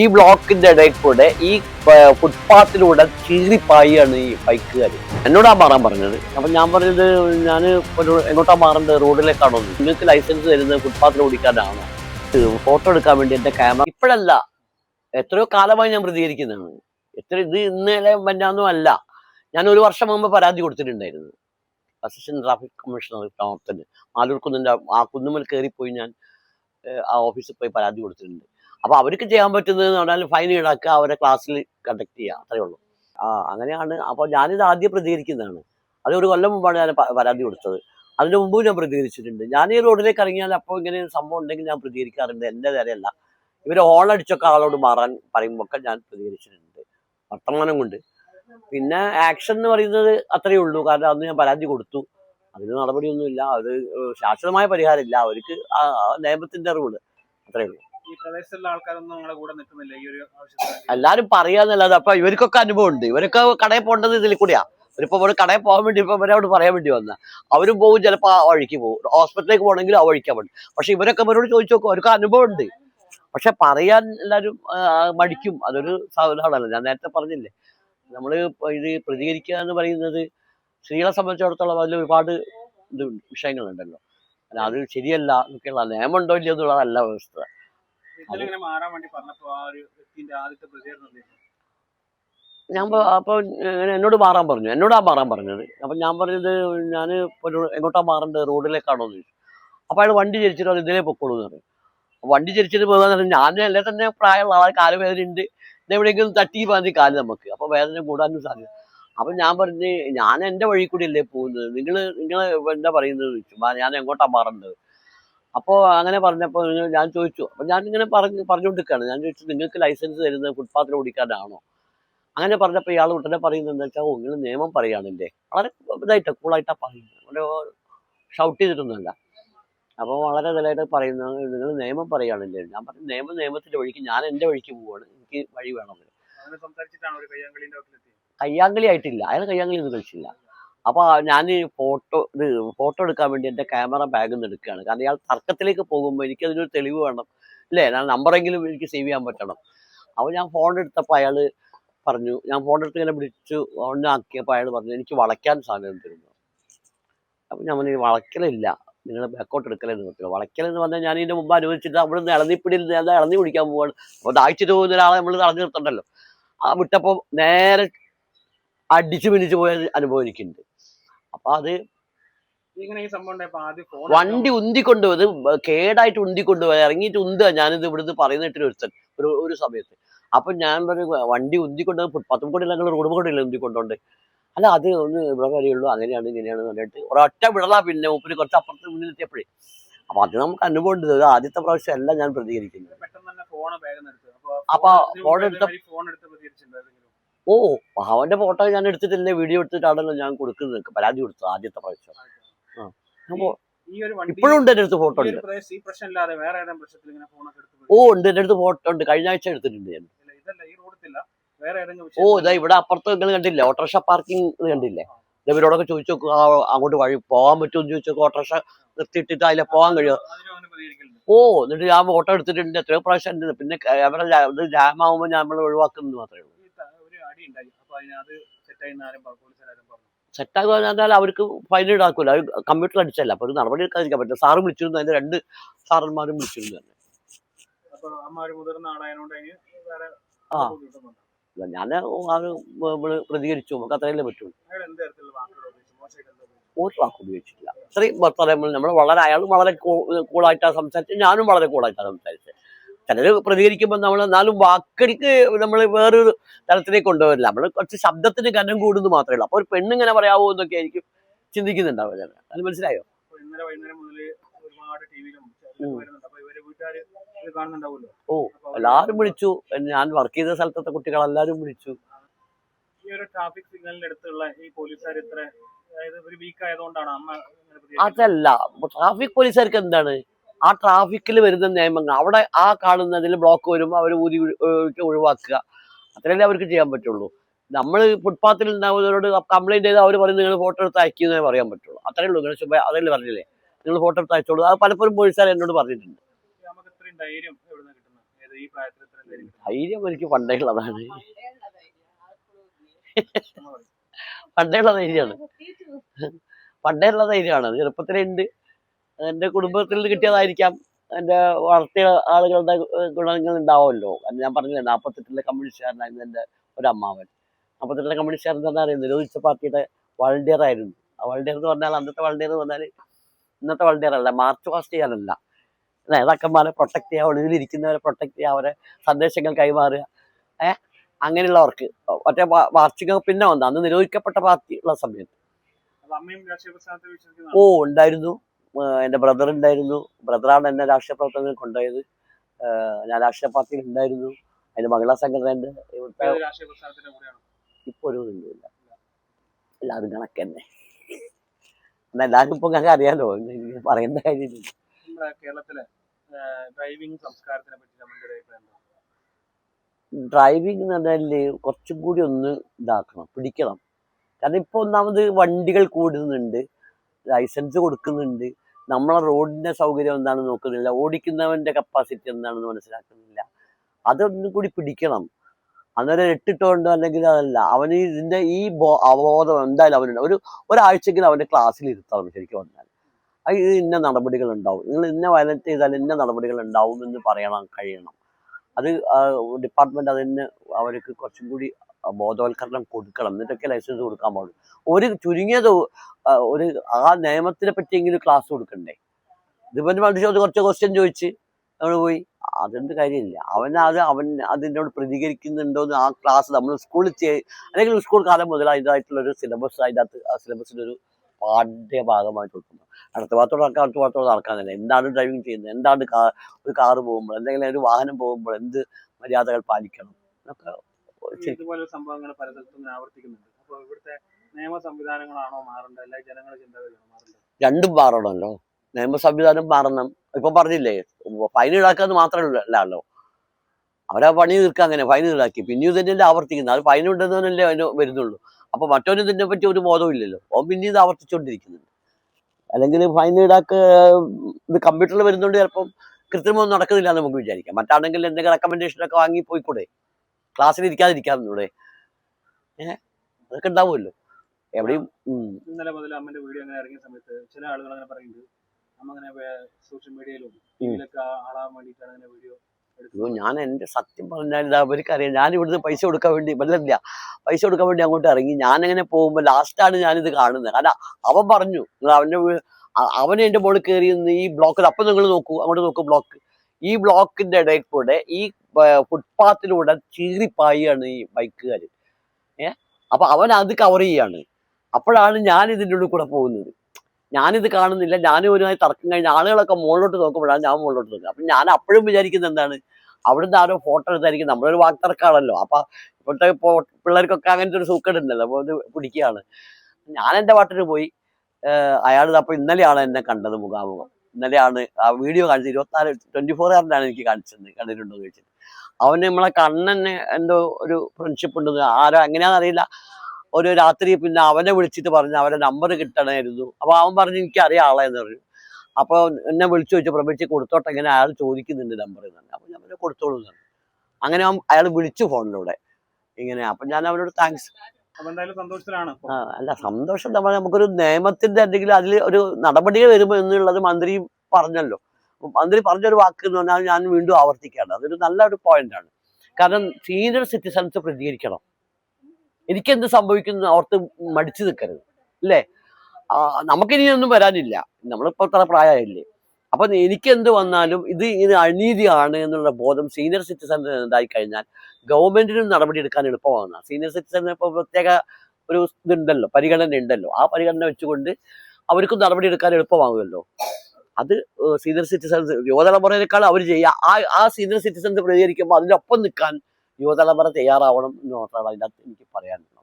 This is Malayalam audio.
ഈ ബ്ലോക്കിന്റെ ഇടയിൽ കൂടെ ഈ ഫുട്പാത്തിലൂടെ ചീറിപ്പായാണ് ഈ ബൈക്കുകാർ എന്നോടാ മാറാൻ പറഞ്ഞത്? അപ്പൊ ഞാൻ പറഞ്ഞത് ഞാൻ ഒരു എങ്ങോട്ടാ മാറേണ്ടത് റോഡിലേക്കാണോ. നിങ്ങൾക്ക് ലൈസൻസ് തരുന്നത് ഫുട്പാത്തിൽ ഓടിക്കാനാണ്? ഫോട്ടോ എടുക്കാൻ വേണ്ടി എന്റെ ക്യാമറ ഇപ്പോഴല്ല. എത്രയോ കാലമായി ഞാൻ പ്രതികരിക്കുന്നതാണ്. എത്ര ഇത് ഇന്നലെ മറ്റാന്നും അല്ല. ഞാൻ ഒരു വർഷം മുമ്പ് പരാതി കൊടുത്തിട്ടുണ്ടായിരുന്നു. അസിസ്റ്റന്റ് ട്രാഫിക് കമ്മീഷണർ ടോട്ടന് മാലൂർ കുന്നിന്റെ ആ കുന്നുമ്മൽ കയറിപ്പോയി ഞാൻ ആ ഓഫീസിൽ പോയി പരാതി കൊടുത്തിട്ടുണ്ട്. അപ്പൊ അവർക്ക് ചെയ്യാൻ പറ്റുന്നത് എന്ന് പറഞ്ഞാൽ ഫൈൻ ഈടാക്കുക അവരെ ക്ലാസ്സിൽ കണ്ടക്ട് ചെയ്യുക. അത്രേ ഉള്ളൂ. ആ അങ്ങനെയാണ്. അപ്പൊ ഞാനിത് ആദ്യം പ്രതികരിക്കുന്നതാണ്. അത് ഒരു കൊല്ലം മുമ്പാണ് ഞാൻ പരാതി കൊടുത്തത്. അതിന് മുമ്പ് ഞാൻ പ്രതികരിച്ചിട്ടുണ്ട്. ഞാൻ ഈ റോഡിലേക്ക് ഇറങ്ങിയാൽ അപ്പോൾ ഇങ്ങനെ സംഭവം ഉണ്ടെങ്കിൽ ഞാൻ പ്രതികരിക്കാറുണ്ട്. എന്റെ നേരെയല്ല ഇവരെ ഓളടിച്ചൊക്കെ ആളോട് മാറാൻ പറയുമ്പോൾ ഞാൻ പ്രതികരിച്ചിട്ടുണ്ട്. വർത്തമാനം കൊണ്ട്. പിന്നെ ആക്ഷൻ എന്ന് പറയുന്നത് അത്രയേ ഉള്ളൂ. കാരണം അന്ന് ഞാൻ പരാതി കൊടുത്തു. അതിന് നടപടിയൊന്നുമില്ല. അത് ശാശ്വതമായ പരിഹാരമില്ല. അവർക്ക് നിയമത്തിന്റെ റൂൾ അത്രയേ ഉള്ളൂ. ഈ പ്രദേശത്തുള്ള ആൾക്കാരൊന്നും നിങ്ങളുടെ കൂടെ നിൽക്കുന്നില്ല ഈ ഒരു ആവശ്യത്തിന് എല്ലാരും പറയാന്നല്ലാതെ അപ്പൊ ഇവർക്കൊക്കെ അനുഭവം ഉണ്ട്. ഇവരൊക്കെ കടയിൽ പോകേണ്ടത് ഇതിൽ കൂടിയാ. ഇവരിപ്പോ ഒരു കടയിൽ പോകാൻ വേണ്ടി ഇപ്പൊ ഇവരോട് പറയാൻ വേണ്ടി വന്ന അവരും പോകും ചിലപ്പോ ആ വഴിക്ക് പോകും ഹോസ്പിറ്റലിലേക്ക് പോകണമെങ്കിൽ ആ വഴിക്കാൻ വേണ്ടി പക്ഷെ ഇവരൊക്കെ ഇവരോട് ചോദിച്ചു നോക്കും അവർക്ക് അനുഭവം ഉണ്ട്. പക്ഷെ പറയാൻ എല്ലാരും മടിക്കും. അതൊരു സാധനമാണല്ലോ. ഞാൻ നേരത്തെ പറഞ്ഞില്ലേ. നമ്മൾ ഇത് പ്രതികരിക്കുക എന്ന് പറയുന്നത് സ്ത്രീകളെ സംബന്ധിച്ചിടത്തോളം അതിൽ ഒരുപാട് ഇത് വിഷയങ്ങളുണ്ടല്ലോ. അത് ശരിയല്ല എന്നൊക്കെയുള്ള നിയമമുണ്ടോ ഇല്ലയോ എന്നുള്ളതല്ല വ്യവസ്ഥ. ആ ഒരു ആദ്യത്തെ? ഞാൻ അപ്പോൾ അപ്പൊ എന്നോട് മാറാൻ പറഞ്ഞു. എന്നോടാ മാറാൻ പറഞ്ഞത്. അപ്പൊ ഞാൻ പറഞ്ഞത് ഞാൻ എങ്ങോട്ടാ മാറേണ്ടത് റോഡിലേക്കാണോ എന്ന് ചോദിച്ചു. അപ്പൊ അയാൾ വണ്ടി ചരിച്ചിട്ട് അത് ഇതിലേ പൊക്കോളൂ എന്ന് പറഞ്ഞു. വണ്ടി ചരിച്ചിട്ട് പോകാന്ന് പറഞ്ഞാൽ ഞാൻ അല്ലേ തന്നെ പ്രായമുള്ള ആൾ കാൽ വേദന ഉണ്ട്. എവിടെയെങ്കിലും തട്ടി പാതി കാൽ നമുക്ക്. അപ്പൊ വേദന കൂടാനും സാധ്യത. അപ്പൊ ഞാൻ പറഞ്ഞ് ഞാൻ എന്റെ വഴി കൂടി അല്ലേ പോകുന്നത്? നിങ്ങൾ നിങ്ങൾ എന്താ പറയുന്നത് ചോദിച്ചു. ഞാൻ എങ്ങോട്ടാ മാറേണ്ടത് അപ്പോൾ അങ്ങനെ പറഞ്ഞപ്പോൾ ഞാൻ ചോദിച്ചു. അപ്പൊ ഞാൻ ഇങ്ങനെ പറഞ്ഞു പറഞ്ഞുകൊണ്ടിരിക്കുകയാണ്. ഞാൻ ചോദിച്ചു നിങ്ങൾക്ക് ലൈസൻസ് തരുന്നത് ഫുട്പാത്തിൽ ഓടിക്കാനാണോ? അങ്ങനെ പറഞ്ഞപ്പോൾ ഇയാൾ ഉടനെ പറയുന്നത് എന്താ വെച്ചാൽ നിങ്ങൾ നിയമം പറയുകയാണല്ലേ വളരെ ഇതായിട്ട് കൂളായിട്ടാ പറയുന്നത്. ഒരു ഷൗട്ട് ചെയ്തിട്ടൊന്നുമല്ല. അപ്പോൾ വളരെ ഇതായിട്ട് പറയുന്നത് നിങ്ങൾ നിയമം പറയുകയാണല്ലേ ഞാൻ പറഞ്ഞു നിയമം നിയമത്തിന്റെ വഴിക്ക് ഞാൻ എന്റെ വഴിക്ക് പോവാണ്. എനിക്ക് വഴി വേണമെന്ന് കയ്യാങ്കളി ആയിട്ടില്ല. അയാൾ കയ്യാങ്കളി ഒന്നും കളിച്ചില്ല. അപ്പോൾ ഞാൻ ഫോട്ടോ ഇത് ഫോട്ടോ എടുക്കാൻ വേണ്ടി എന്റെ ക്യാമറ ബാഗിൽ നിന്ന് എടുക്കുകയാണ്. കാരണം ഇയാൾ തർക്കത്തിലേക്ക് പോകുമ്പോൾ എനിക്ക് അതിനൊരു തെളിവ് വേണം അല്ലേ? ഞാൻ നമ്പറെങ്കിലും എനിക്ക് സേവ് ചെയ്യാൻ പറ്റണം. അപ്പോൾ ഞാൻ ഫോൺ എടുത്തപ്പോൾ അയാൾ പറഞ്ഞു ഞാൻ ഫോൺ എടുത്ത് ഇങ്ങനെ വിളിച്ചു ഓണാക്കിയപ്പോൾ അയാൾ പറഞ്ഞു എനിക്ക് വളയ്ക്കാൻ സാധനം തരുന്നു. അപ്പം ഞാൻ പറഞ്ഞു വളയ്ക്കലില്ല നിങ്ങൾ ബാക്കോട്ട് എടുക്കലെന്ന് പറ്റില്ല വളയ്ക്കലെന്ന് പറഞ്ഞാൽ ഞാൻ ഇതിന്റെ മുമ്പ് അനുവദിച്ചിട്ട് അവിടെ നിന്ന് ഇളന്നിപ്പിടിയിൽ ഞാൻ ഇളന്നി കുടിക്കാൻ പോവാണ്. അപ്പോൾ ദാഹിച്ചിട്ട് പോകുന്ന ഒരാളെ നമ്മൾ തടഞ്ഞു നിർത്തണ്ടല്ലോ. ആ വിട്ടപ്പോൾ നേരെ അടിച്ചു പിന്നിച്ച് പോയ അനുഭവം എനിക്കുണ്ട്. അപ്പൊ അത് വണ്ടി കേടായിട്ട് ഉന്തിക്കൊണ്ടുപോയത് കേടായിട്ട് ഉന്തിക്കൊണ്ടുപോയി ഇറങ്ങിയിട്ട് ഉന്തുക. ഞാനിത് ഇവിടുന്ന് പറയുന്നിട്ട് ഒരുത്തൻ ഒരു ഒരു സമയത്ത്. അപ്പൊ ഞാൻ പറഞ്ഞു വണ്ടി ഉന്തിക്കൊണ്ട് പത്തും കൂടി ഞങ്ങൾ റോഡ് കൂടെ ഇല്ല ഉന്തിക്കൊണ്ടോണ്ട്? അല്ല അത് ഒന്ന് ഇവിടെ കാര്യമുള്ളൂ അങ്ങനെയാണ് ഇങ്ങനെയാണ് പറഞ്ഞിട്ട് ഒരൊറ്റ വിടലാ പിന്നെ മുപ്പിന് കുറച്ച് അപ്പുറത്ത് മുന്നിലെത്തിയപ്പോഴേ. അപ്പൊ അത് നമുക്ക് അനുഭവം ഉണ്ട്. ഇത് ആദ്യത്തെ പ്രാവശ്യം അല്ല ഞാൻ പ്രതികരിക്കുന്നത്. അപ്പൊ ഫോൺ എടുത്തു ഓ അവന്റെ ഫോട്ടോ ഞാൻ എടുത്തിട്ടില്ലേ? വീഡിയോ എടുത്തിട്ടാണല്ലോ ഞാൻ കൊടുക്കുന്നത്. പരാതി കൊടുത്തു ആദ്യത്തെ പ്രാവശ്യം. ഇപ്പോഴും ഉണ്ട് എന്റെ അടുത്ത് ഫോട്ടോ ഉണ്ട്. ഓ ഉണ്ട്. എന്റെ അടുത്ത് ഫോട്ടോ ഉണ്ട്. കഴിഞ്ഞ ആഴ്ച എടുത്തിട്ടുണ്ട് ഞാൻ. ഓ ഇതാ ഇവിടെ അപ്പുറത്ത് നിങ്ങൾ കണ്ടില്ലേ? ഓട്ടോറിക്ഷ പാർക്കിംഗ് കണ്ടില്ലേ? ഇവരോടൊക്കെ ചോദിച്ചു നോക്കുക അങ്ങോട്ട് വഴി പോകാൻ പറ്റുമെന്ന് ചോദിച്ചു നോക്കുക ഓട്ടോറിക്ഷ നിർത്തിയിട്ടിട്ട് അതിലെ പോകാൻ കഴിയുമോ ഓ എന്നിട്ട് ഞാൻ ഫോട്ടോ എടുത്തിട്ടുണ്ട്. എത്രയോ പ്രാവശ്യം പിന്നെ ക്യാമറ ഇത് ആകുമ്പോൾ നമ്മൾ ഒഴിവാക്കുന്നത് മാത്രമേ ഉള്ളൂ. ഉണ്ടായി. അപ്പൊ അതിനത് സെറ്റായി ആരും പോലീസുകാരും പറഞ്ഞു സെറ്റാക്കുക പറഞ്ഞാൽ അവർക്ക് ഫൈൻ ഈടാക്കൂല അവർ കമ്പ്യൂട്ടർ അടിച്ചല്ല അപ്പൊ ഒരു നടപടി എടുക്കാതിരിക്കാൻ പറ്റില്ല. സാറ് വിളിച്ചിരുന്നു അതിന്റെ രണ്ട് സാറന്മാരും വിളിച്ചിരുന്നു തന്നെ ആ. ഞാൻ നമ്മൾ പ്രതികരിച്ചു. നമുക്ക് അത്രയല്ലേ പറ്റുള്ളൂ. ഒരു വാക്ക് ഉപയോഗിച്ചിട്ടില്ല. അത്രയും പറയുമ്പോൾ നമ്മൾ വളരെ അയാളും വളരെ കൂളായിട്ടാണ് സംസാരിച്ചത്. ഞാനും വളരെ കൂളായിട്ടാണ് സംസാരിച്ചത്. ചിലർ പ്രതികരിക്കുമ്പോൾ നമ്മൾ എന്നാലും വാക്കടിക്ക് നമ്മൾ വേറൊരു തലത്തിലേക്ക് കൊണ്ടുവരില്ല നമ്മൾ കുറച്ച് ശബ്ദത്തിന് കനം കൂടുന്നു മാത്രമേ ഉള്ളൂ. അപ്പോൾ ഒരു പെണ്ണ് പെണ്ണിങ്ങനെ പറയാവോ എന്നൊക്കെ ആയിരിക്കും ചിന്തിക്കുന്നുണ്ടാവും ഞാൻ അത് മനസ്സിലായോ ഇന്നലെ വൈകുന്നേരം മുതൽ ഒരുപാട് ടിവിയിലും ഓ എല്ലാരും വിളിച്ചു. ഞാൻ വർക്ക് ചെയ്ത സ്ഥലത്തെ കുട്ടികൾ എല്ലാരും വിളിച്ചു. ഈ ഒരു ട്രാഫിക് സിഗ്നലിന്റെ അടുത്തുള്ള ഈ പോലീസുകാർ ഇത്ര അതായത് ഒരു വീക്ക് ആയതുകൊണ്ടാണ് അമ്മ ഇങ്ങനെ അതല്ല. ട്രാഫിക് പോലീസുകാർക്ക് എന്താണ്? ആ ട്രാഫിക്കിൽ വരുന്ന നിയമങ്ങൾ. അവിടെ ആ കാണുന്നതിൽ ബ്ലോക്ക് വരുമ്പോൾ അവർ ഊതി ഒഴിവാക്കുക. അത്രയല്ലേ അവർക്ക് ചെയ്യാൻ പറ്റുള്ളൂ. നമ്മൾ ഫുട്പാത്തിൽ ഉണ്ടാവുന്നവരോട് കംപ്ലൈന്റ് ചെയ്ത് അവർ പറയും നിങ്ങൾ ഫോട്ടോ എടുത്ത് അയക്കുന്നേ പറയാൻ പറ്റുള്ളൂ. അത്രയേ ഉള്ളൂ. നിങ്ങൾ ശുഭ അതല്ലേ പറഞ്ഞില്ലേ? നിങ്ങൾ ഫോട്ടോ എടുത്ത് അയച്ചോളൂ. അത് പലപ്പോഴും പോലീസുകാർ എന്നോട് പറഞ്ഞിട്ടുണ്ട്. ധൈര്യം എവിടെ കിട്ടുന്നത്? ഈ പ്രായത്തിൽ ഇത്രയും ധൈര്യം ധൈര്യം എനിക്ക് പണ്ടേ ഉള്ളതാണ്. പണ്ടേ ഉള്ള ധൈര്യമാണ്. പണ്ടേ ഉള്ള ധൈര്യമാണ് ചെറുപ്പത്തിലുണ്ട് എന്റെ കുടുംബത്തിൽ നിന്ന് കിട്ടിയതായിരിക്കാം എന്റെ വളർത്തിയ ആളുകളുടെ ഗുണങ്ങൾ ഉണ്ടാവുമല്ലോ. അത് ഞാൻ പറഞ്ഞില്ലേ നാൽപ്പത്തെട്ടിലെ കമ്മ്യൂണിസ്റ്റുകാരനായിരുന്നു എന്റെ ഒരു അമ്മാവൻ നാൽപ്പത്തെട്ടിലെ കമ്മ്യൂണിസ്റ്റുകാരൻ എന്ന് പറഞ്ഞാൽ നിരോധിച്ച പാർട്ടിയുടെ വളണ്ടിയർ ആയിരുന്നു. ആ വളണ്ടിയർ എന്ന് പറഞ്ഞാൽ അന്നത്തെ വളണ്ടിയർ എന്ന് പറഞ്ഞാൽ ഇന്നത്തെ വളണ്ടിയർ അല്ല മാർച്ച് പാസ്റ്റ് ചെയ്യാനല്ല നേതാക്കന്മാരെ പ്രൊട്ടക്ട് ചെയ്യുക ഒളിവിലിരിക്കുന്നവരെ പ്രൊട്ടക്ട് ചെയ്യുക അവരെ സന്ദേശങ്ങൾ കൈമാറുക. ഏഹ് അങ്ങനെയുള്ളവർക്ക്. മറ്റേ വാർഷിക പിന്നെ വന്ന അന്ന് നിരോധിക്കപ്പെട്ട പാർട്ടി ഉള്ള സമയത്ത്. ഓ ഉണ്ടായിരുന്നു. എന്റെ ബ്രദർ ഉണ്ടായിരുന്നു ബ്രദറാണ് എന്നെ രാഷ്ട്രീയ പ്രവർത്തനത്തിൽ കൊണ്ടുപോയത്. ഞാൻ രാഷ്ട്രീയ പാർട്ടിയിൽ ഉണ്ടായിരുന്നു അതിന്റെ മഹിളാ സംഘടനയുടെ ഇവിടുത്തെ ഇപ്പോൾ ഒരു ഇല്ല എല്ലാവരും കണക്ക് തന്നെ എല്ലാവരും ഇപ്പൊ ഞങ്ങൾക്ക് അറിയാലോ പറയേണ്ട കാര്യമില്ല. കേരളത്തിലെ ഡ്രൈവിംഗ് സംസ്കാരത്തിനെ പറ്റി നമ്മുടെ ഒരു അഭിപ്രായം ഡ്രൈവിംഗ് എന്ന് പറഞ്ഞാൽ കുറച്ചും കൂടി ഒന്ന് ഇതാക്കണം പിടിക്കണം. കാരണം ഇപ്പൊ ഒന്നാമത് വണ്ടികൾ കൂടുന്നുണ്ട് ലൈസൻസ് കൊടുക്കുന്നുണ്ട്. നമ്മളെ റോഡിന്റെ സൗകര്യം എന്താണെന്ന് നോക്കുന്നില്ല. ഓടിക്കുന്നവന്റെ കപ്പാസിറ്റി എന്താണെന്ന് മനസ്സിലാക്കുന്നില്ല. അതൊന്നും കൂടി പിടിക്കണം. അന്നേരം എട്ടിട്ടുണ്ടോ അല്ലെങ്കിൽ അതല്ല. അവന് ഇതിന്റെ ഈ ബോ- അവബോധം എന്തായാലും അവനുണ്ട് ഒരു ഒരാഴ്ചയെങ്കിലും അവന്റെ ക്ലാസ്സിൽ ഇരുത്തണം ശരിക്കും പറഞ്ഞാൽ. അത് ഇന്ന നടപടികൾ ഉണ്ടാവും. നിങ്ങൾ ഇന്ന വയലറ്റ് ചെയ്താൽ ഇന്ന നടപടികൾ ഉണ്ടാവും എന്ന് പറയണം കഴിയണം. അത് ഡിപ്പാർട്ട്മെന്റ് അതിന് അവർക്ക് കുറച്ചും കൂടി ബോധവൽക്കരണം കൊടുക്കണം. എന്നിട്ടൊക്കെ ലൈസൻസ് കൊടുക്കാൻ പാടുള്ളൂ. ഒരു ചുരുങ്ങിയത് ഒരു ആ നിയമത്തിനെ പറ്റിയെങ്കിലും ക്ലാസ് കൊടുക്കണ്ടേ? ഇതിപ്പം ചോദിച്ചു കുറച്ച് ക്വസ്റ്റ്യൻ ചോദിച്ച് നമ്മൾ പോയി. അതെന്ത് കാര്യമില്ല. അവൻ അത് അവൻ അതിനോട് പ്രതികരിക്കുന്നുണ്ടോ എന്ന് ആ ക്ലാസ് നമ്മൾ സ്കൂളിൽ അല്ലെങ്കിൽ സ്കൂൾ കാലം മുതൽ അതിന്റെതായിട്ടുള്ള ഒരു സിലബസ് അകത്ത് ആ സിലബസിന്റെ ഒരു പാഠ്യ ഭാഗമായിട്ട് കൊടുക്കുന്നു. അടുത്ത ഭാഗത്തോട് നടക്കാൻ അടുത്ത ഭാഗത്തോട് നടക്കാനില്ല എന്താണ് ഡ്രൈവിംഗ് ചെയ്യുന്നത്? എന്താണ് കാ ഒരു കാറ് പോകുമ്പോൾ എന്തെങ്കിലും ഒരു വാഹനം പോകുമ്പോൾ എന്ത് മര്യാദകൾ പാലിക്കണം? എന്നൊക്കെ. ഇതുപോലെ സംഭവങ്ങൾ പല സ്ഥലത്തും ഇങ്ങനെ ആവർത്തിക്കുന്നുണ്ട്. അപ്പൊ ഇവിടുത്തെ നിയമ സംവിധാനങ്ങളാണോ മാറേണ്ടത്? അല്ലെങ്കിൽ ജനങ്ങളുടെ ചിന്താഗതിയാണോ മാറേണ്ടത്? രണ്ടും മാറണമല്ലോ. നിയമ സംവിധാനം മാറണം. ഇപ്പൊ പറഞ്ഞില്ലേ ഫൈൻ ഈടാക്കാന്ന് മാത്രമല്ലല്ലോ. അവരാ പണി തീർക്കുക അങ്ങനെ ഫൈൻ ഈടാക്കി. പിന്നെയും ഇതന്നെയല്ലേ ആവർത്തിക്കുന്നത്. അത് ഫൈൻ ഉണ്ടെന്നല്ലേ അതിന് വരുന്നുള്ളൂ. അപ്പൊ മറ്റവന് ഇതിനെ പറ്റി ഒരു ബോധവും ഇല്ലല്ലോ. ഓ പിന്നെ ഇത് ആവർത്തിച്ചുകൊണ്ടിരിക്കുന്നുണ്ട് അല്ലെങ്കിൽ ഫൈൻ ഈടാക്ക ഇത് കമ്പ്യൂട്ടറിൽ വരുന്നുണ്ട് ചിലപ്പം കൃത്രിമൊന്നും നടക്കുന്നില്ല നമുക്ക് വിചാരിക്കാം. മറ്റാണെങ്കിൽ എന്തെങ്കിലും റെക്കമെൻഡേഷൻ ഒക്കെ വാങ്ങി പോയിക്കൂടെ. ക്ലാസ്സിൽ ഇരിക്കാതിരിക്കാന്നൂടെ ഏഹ് അതൊക്കെ ഉണ്ടാവുമല്ലോ. എവിടെയും. ഇന്നലെ മുതൽ അമ്മന്റെ വീഡിയോ അങ്ങനെ ഇറങ്ങിയ സമയത്ത് ചില ആളുകൾ അങ്ങനെ പറയുന്നുണ്ട്. അമ്മ അങ്ങനെ സോഷ്യൽ മീഡിയയിലും ഉം. ആളാൻ വേണ്ടിയിട്ടാണ് അങ്ങനെ വീഡിയോ അയ്യോ ഞാൻ എന്റെ സത്യം പറഞ്ഞാൽ അവർക്കറിയാം. ഞാൻ ഇവിടുന്ന് പൈസ കൊടുക്കാൻ വേണ്ടി വല്ലല്ല പൈസ കൊടുക്കാൻ വേണ്ടി അങ്ങോട്ട് ഇറങ്ങി ഞാൻ അങ്ങനെ പോകുമ്പോൾ ലാസ്റ്റാണ് ഞാനിത് കാണുന്നത്. കാരണം അവൻ പറഞ്ഞു അവന്റെ അവനെ എന്റെ മോളിൽ കയറി ഈ ബ്ലോക്കിൽ അപ്പം നിങ്ങൾ നോക്കൂ അങ്ങോട്ട് നോക്കൂ ബ്ലോക്ക് ഈ ബ്ലോക്കിന്റെ ഇടയിൽ കൂടെ ഈ ഫുട്പാത്തിലൂടെ ചീറിപ്പായാണ് ഈ ബൈക്കുകാർ ഏ? അപ്പൊ അവൻ അത് കവർ ചെയ്യാണ്. അപ്പോഴാണ് ഞാൻ ഇതിന്റെ ഉള്ളിൽ കൂടെ പോകുന്നത്. ഞാനിത് കാണുന്നില്ല. ഞാനും ഒരുമായി തർക്കം കഴിഞ്ഞ ആളുകളൊക്കെ മുകളിലോട്ട് നോക്കുമ്പോഴാണ് ഞാൻ മുകളിലോട്ട് നോക്കുക അപ്പൊ ഞാൻ അപ്പോഴും വിചാരിക്കുന്നത് എന്താണ്? അവിടുന്ന് ആരോ ഫോട്ടോ എടുത്തായിരിക്കും. നമ്മളൊരു വാക്തർക്കാണല്ലോ. അപ്പൊ ഇപ്പോഴത്തെ ഇപ്പോ പിള്ളേർക്കൊക്കെ അങ്ങനത്തെ ഒരു സൂക്കേട് ഉണ്ടല്ലോ. അപ്പൊ ഇത് പിടിക്കുകയാണ്. ഞാൻ എന്റെ പാട്ടിന് പോയി. അയാൾ അപ്പൊ ഇന്നലെയാണ് എന്നെ കണ്ടത് മുഖാമുഖം. ഇന്നലെയാണ് ആ വീഡിയോ കാണിച്ചത്. ഇരുപത്തിനാല് ട്വന്റി ഫോറുകാരനാണ് എനിക്ക് കാണിച്ചത്. കണ്ടിട്ടുണ്ടോ എന്ന് ചോദിച്ചത് അവന് നമ്മളെ കണ്ണന് എന്തോ ഒരു ഫ്രണ്ട്ഷിപ്പ് ഉണ്ടെന്ന് ആരോ എങ്ങനെയാണെന്ന് അറിയില്ല. ഒരു രാത്രി പിന്നെ അവനെ വിളിച്ചിട്ട് പറഞ്ഞു അവരെ നമ്പർ കിട്ടണമായിരുന്നു അപ്പൊ അവൻ പറഞ്ഞു എനിക്ക് അറിയാം ആളെ എന്ന് പറഞ്ഞു. അപ്പൊ എന്നെ വിളിച്ചു ചോദിച്ചു പ്രവേശിച്ച് കൊടുത്തോട്ടെ? ഇങ്ങനെ അയാൾ ചോദിക്കുന്നുണ്ട് നമ്പർ എന്ന് അപ്പൊ ഞാൻ അവനെ കൊടുത്തോളൂ എന്ന് പറഞ്ഞു. അങ്ങനെ അവൻ അയാൾ വിളിച്ചു ഫോണിലൂടെ ഇങ്ങനെ അപ്പൊ ഞാൻ അവനോട് താങ്ക്സ്. അല്ല സന്തോഷം എന്താ പറയുക നമുക്കൊരു നിയമത്തിന്റെ എന്തെങ്കിലും അതിൽ ഒരു നടപടികൾ വരുമ്പോൾ എന്നുള്ളത് മന്ത്രി പറഞ്ഞല്ലോ. മന്ത്രി പറഞ്ഞൊരു വാക്ക് എന്ന് പറഞ്ഞാൽ ഞാൻ വീണ്ടും ആവർത്തിക്കുകയാണ്. അതൊരു നല്ലൊരു പോയിന്റാണ് കാരണം സീനിയർ സിറ്റിസൺസ് പ്രതികരിക്കണം. എനിക്കെന്ത് സംഭവിക്കുന്നു ഓർത്ത് മടിച്ചു നിൽക്കരുത്. അല്ലേ? നമുക്കിനി ഒന്നും വരാനില്ല. നമ്മളിപ്പോ അത്ര പ്രായമായില്ലേ? അപ്പൊ എനിക്ക് എന്ത് വന്നാലും ഇത് ഇത് അനീതിയാണ് എന്നുള്ള ബോധം സീനിയർ സിറ്റിസൺ ഉണ്ടായി കഴിഞ്ഞാൽ ഗവൺമെന്റിനും നടപടി എടുക്കാൻ എളുപ്പമാകുന്ന സീനിയർ സിറ്റിസൺ ഇപ്പോൾ പ്രത്യേക ഒരു ഇതുണ്ടല്ലോ പരിഗണന ഉണ്ടല്ലോ ആ പരിഗണന വെച്ചുകൊണ്ട് അവർക്കും നടപടി എടുക്കാൻ എളുപ്പമാകുമല്ലോ അത് സീനിയർ സിറ്റിസൺസ് യുവതലമുറയേക്കാൾ അവർ ചെയ്യുക. ആ ആ സീനിയർ സിറ്റിസൺസ് പ്രതികരിക്കുമ്പോൾ അതിനൊപ്പം നിൽക്കാൻ യുവതലമുറ തയ്യാറാവണം എന്ന് മാത്രമാണ് അതിനകത്ത് എനിക്ക് പറയാനുള്ളത്.